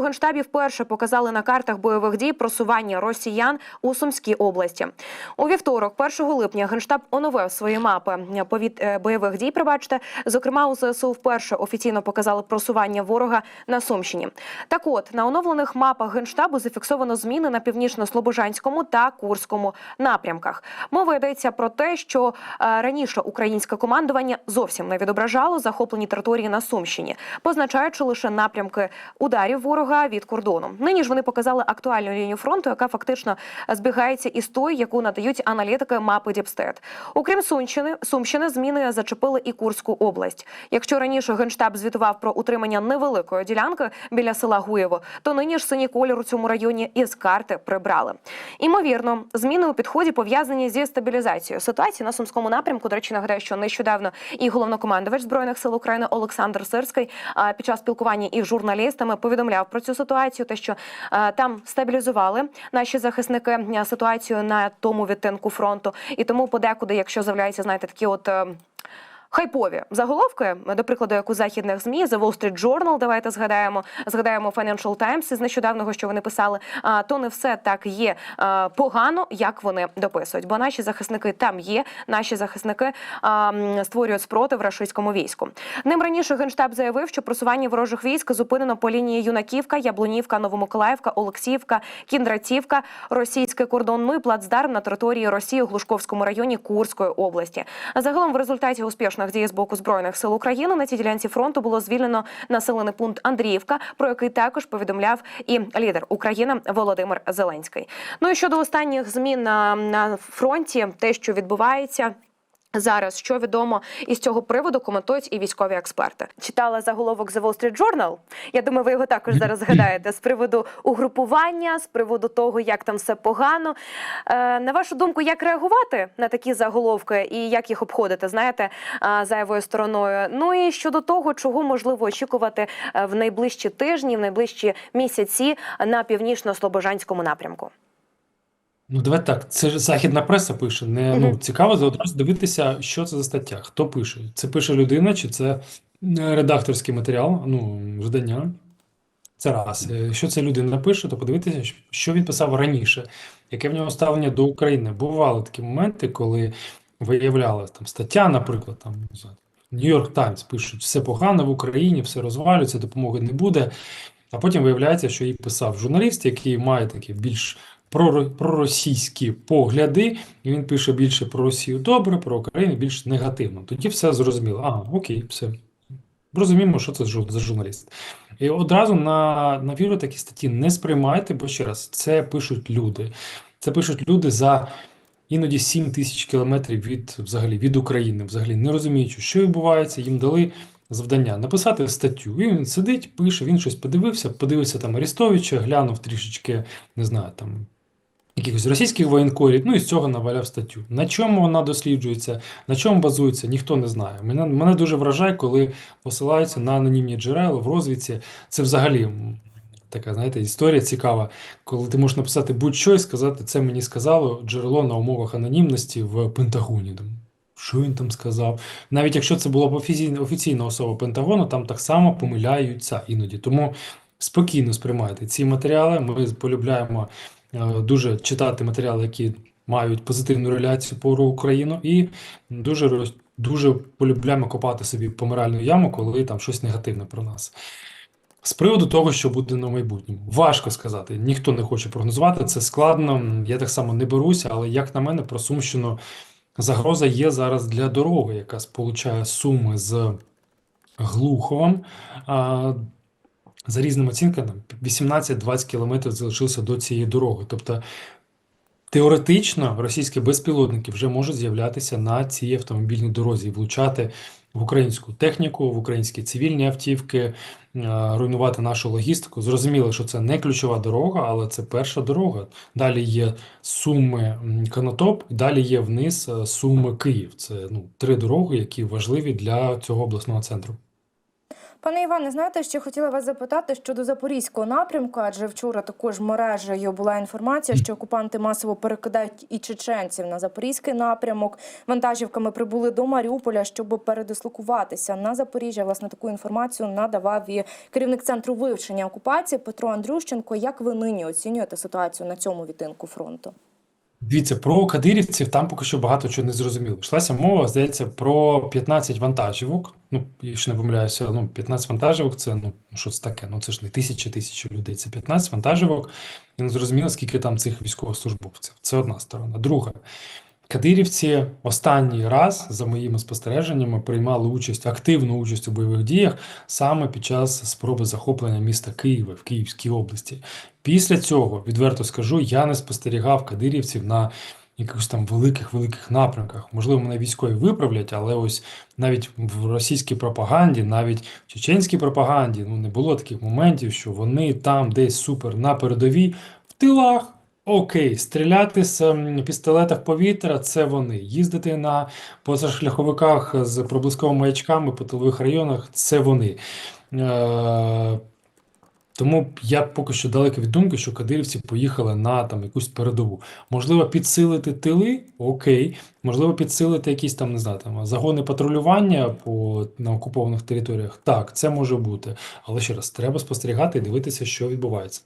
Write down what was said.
генштабі вперше показали на картах бойових дій просування росіян у Сумській області. У вівторок, 1 липня, генштаб оновив свої мапи повіт е, бойових дій. Пробачте, зокрема, у ЗСУ вперше офіційно показали просування ворога на Сумщині. Так, от на оновлених мапах генштабу зафіксовано зміни на північно-слобожанському та Курському напрямках. Мова йдеться про те, що е, раніше українське командування зовсім не відображало захоплені території на Сумщині, позначаючи лише напрямки ударів ворога від кордону. Нині ж вони показали актуальну лінію фронту, яка фактично збігається із тою, яку надають аналітики мапи Діпстет. Окрім Сумщини, Сумщини, зміни зачепили і Курську область. Якщо раніше генштаб звітував про утримання невеликої ділянки біля села Гуєво, то нині ж синій колір у цьому районі із карти прибрали. Імовірно, зміни у підході пов'язані зі стабілізацією ситуації на сумському напрямку. До речі, нагадаю, що нещодавно і головнокомандувач збройних сил України Олександр Сирський під час спілкування із журналістами повідомляв про цю ситуацію. Те, що а, там стабілізували наші захисники ситуацію на тому відтинку фронту, і тому подекуди, якщо з'являються, знаєте, такі от. Е, Хайпові заголовки, до прикладу, як у західних змі The Wall Street Journal, давайте згадаємо, згадаємо Financial Times із нещодавнього, що вони писали. А то не все так є погано, як вони дописують. Бо наші захисники там є. Наші захисники створюють спротив рашистському війську. Ним раніше генштаб заявив, що просування ворожих військ зупинено по лінії Юнаківка, Яблунівка, Новомиколаївка, Олексіївка, Кіндратівка, російський кордон, ну і плацдарм на території Росії у Глушковському районі Курської області. Загалом в результаті успішних дій з боку збройних сил України на цій ділянці фронту було звільнено населений пункт Андріївка, про який також повідомляв і лідер України Володимир Зеленський. Ну і щодо останніх змін на, на фронті, те, що відбувається. Зараз що відомо із цього приводу коментують і військові експерти. Читала заголовок The Wall Street Journal. Я думаю, ви його також зараз згадаєте з приводу угрупування, з приводу того, як там все погано. Е, на вашу думку, як реагувати на такі заголовки і як їх обходити, знаєте, е, зайвою стороною? Ну і щодо того, чого можливо очікувати е, в найближчі тижні, в найближчі місяці на північно-слобожанському напрямку. Ну, давай так. Це ж західна преса пише. Не, ну, Мгм. цікаво одразу дивитися, що це за стаття, хто пише. Це пише людина, чи це е, редакторський матеріал, ну, видання. Це раз. Е, Що це людина пише, то подивитися, що він писав раніше, яке в нього ставлення до України. Бували такі моменти, коли виявлялася там стаття, наприклад, там, не знаю, Нью-Йорк Таймс пишуть, все погано в Україні, все розвалюється, допомоги не буде. А потім виявляється, що її писав журналіст, який має такі більш проросійські погляди, і він пише більше про Росію добре, про Україну більш негативно. Тоді все зрозуміло. Ага, окей, все. Розуміємо, що це за журналіст. І одразу на, на віру такі статті не сприймайте, бо ще раз, це пишуть люди. Це пишуть люди за іноді 7 тисяч кілометрів від, взагалі, від України, взагалі не розуміючи, що відбувається, їм дали завдання написати статтю. І він сидить, пише, він щось подивився, подивився там Арестовича, глянув трішечки, не знаю, там якихось російських воєнкорів, ну і з цього наваляв статтю. На чому вона досліджується, на чому базується, ніхто не знає. Мене, мене дуже вражає, коли посилаються на анонімні джерела в розвідці. Це взагалі така, знаєте, історія цікава, коли ти можеш написати будь-що і сказати, це мені сказало джерело на умовах анонімності в Пентагоні. Що він там сказав? Навіть якщо це була б офіційна, особа Пентагону, там так само помиляються іноді. Тому спокійно сприймайте ці матеріали. Ми полюбляємо дуже читати матеріали, які мають позитивну реляцію про Україну, і дуже дуже полюбляємо копати собі помиральну яму, коли там щось негативне про нас. З приводу того, що буде на майбутньому, важко сказати. Ніхто не хоче прогнозувати, це складно. Я так само не беруся, але як на мене, про Сумщину загроза є зараз для дороги, яка сполучає Суми з Глуховом. За різними оцінками, 18-20 кілометрів залишилося до цієї дороги. Тобто, теоретично російські безпілотники вже можуть з'являтися на цій автомобільній дорозі і влучати в українську техніку, в українські цивільні автівки, е, руйнувати нашу логістику. Зрозуміло, що це не ключова дорога, але це перша дорога. Далі є Суми і далі є вниз е, Суми Київ. Це ну, три дороги, які важливі для цього обласного центру. Пане Іване, знаєте, ще хотіла вас запитати щодо запорізького напрямку, адже вчора також мережею була інформація, що окупанти масово перекидають і чеченців на запорізький напрямок. Вантажівками прибули до Маріуполя, щоб передислокуватися на Запоріжжя. Власне, таку інформацію надавав і керівник центру вивчення окупації Петро Андрющенко. Як ви нині оцінюєте ситуацію на цьому відтинку фронту? Дивіться, про кадирівців там поки що багато чого не зрозуміло. Йшлася мова, здається, про 15 вантажівок. Ну, якщо не помиляюся, ну, 15 вантажівок це ну, що це таке? Ну, це ж не тисячі тисячі людей, це 15 вантажівок. І не зрозуміло, скільки там цих військовослужбовців. Це одна сторона. Друга. Кадирівці останній раз, за моїми спостереженнями, приймали участь, активну участь у бойових діях саме під час спроби захоплення міста Києва в Київській області. Після цього, відверто скажу, я не спостерігав кадирівців на якихось там великих-великих напрямках. Можливо, мене військові виправлять, але ось навіть в російській пропаганді, навіть в чеченській пропаганді, ну не було таких моментів, що вони там десь супер на передовій, в тилах. Окей, стріляти з ем, пістолета в повітря це вони. Їздити на позашляховиках з проблисковими маячками по тилових районах це вони. Е, тому я поки що далеко від думки, що кадирівці поїхали на там якусь передову. Можливо, підсилити тили, окей. Можливо, підсилити якісь там, не знаю, там загони патрулювання по на окупованих територіях. Так, це може бути. Але ще раз, треба спостерігати і дивитися, що відбувається.